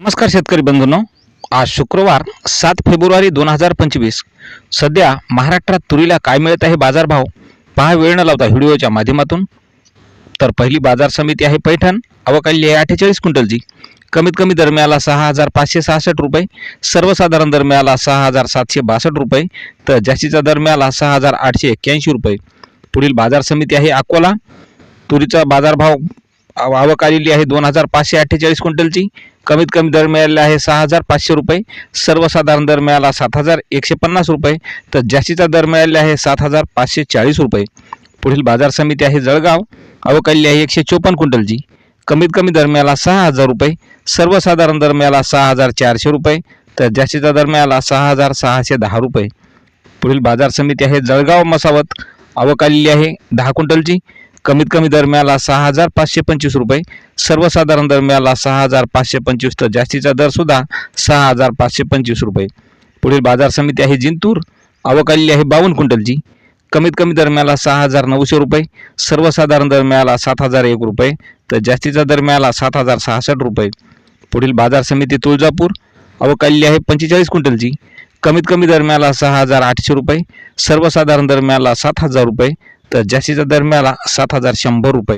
नमस्कार शेतकरी बंधूंनो. आज शुक्रवार सात फेब्रुवारी दोन हजार पंचवीस. सध्या महाराष्ट्रात तुरीला काय मिळत आहे बाजारभाव पहा वेळ न लावता व्हिडिओच्या माध्यमातून. तर पहिली बाजार समिती आहे पैठण. अवकाली आहे अठ्ठेचाळीस क्विंटलची. कमीत कमी दर मिळाला सहा हजार पाचशे सहासष्ट रुपये. सर्वसाधारण दर मिळाला सहा हजार सातशे बासष्ट रुपये. तर जास्तीचा दर मिळाला सहा हजार आठशे एक्क्याऐंशी रुपये. पुढील बाजार समिती आहे अकोला. तुरीचा बाजारभाव आव- आवक आलेली आहे दोन हजार पाचशे अठ्ठेचाळीस क्विंटलची. कमीत कमी दर मिळालेला आहे सहा हजार पाचशे रुपये. सर्वसाधारण दर मिळाला सात हजार एकशे पन्नास रुपये. तर जास्तीचा दर मिळालेला आहे सात हजार पाचशे चाळीस रुपये. पुढील बाजार समिती आहे जळगाव. अवकाली आहे एकशे चोपन्न क्विंटलची कमीत कमी दर मिळाला सहा हजार रुपये. सर्वसाधारण दर मिळाला सहा हजार चारशे रुपये. तर जास्तीचा दर मिळाला सहा हजार सहाशे दहा रुपये. पुढील बाजार समिती आहे जळगाव मसावत. अवकालेली आहे दहा क्विंटलची कमीत कमी दर मिळाला सहा हजार पाचशे पंचवीस रुपये. सर्वसाधारण दर मिळाला सहा हजार पाचशे पंचवीस तर जास्तीचा दर सुद्धा सहा हजार पाचशे पंचवीस रुपये. पुढील बाजार समिती आहे जिंतूर. आवक आलेली आहे बावन्न क्विंटलची. कमीत कमी दर मिळाला सहा हजार नऊशे रुपये. सर्वसाधारण दर मिळाला सात हजार एक रुपये. तर जास्तीचा दर मिळाला सात हजार सहासष्ट रुपये. पुढील बाजार समिती तुळजापूर. आवक आलेली आहे पंचेचाळीस क्विंटलची. कमीत कमी दर मिळाला सहा हजार आठशे रुपये. सर्वसाधारण दर मिळाला सात हजार रुपये. तर जास्तीचा दर मिळाला सात हजार शंभर रुपये.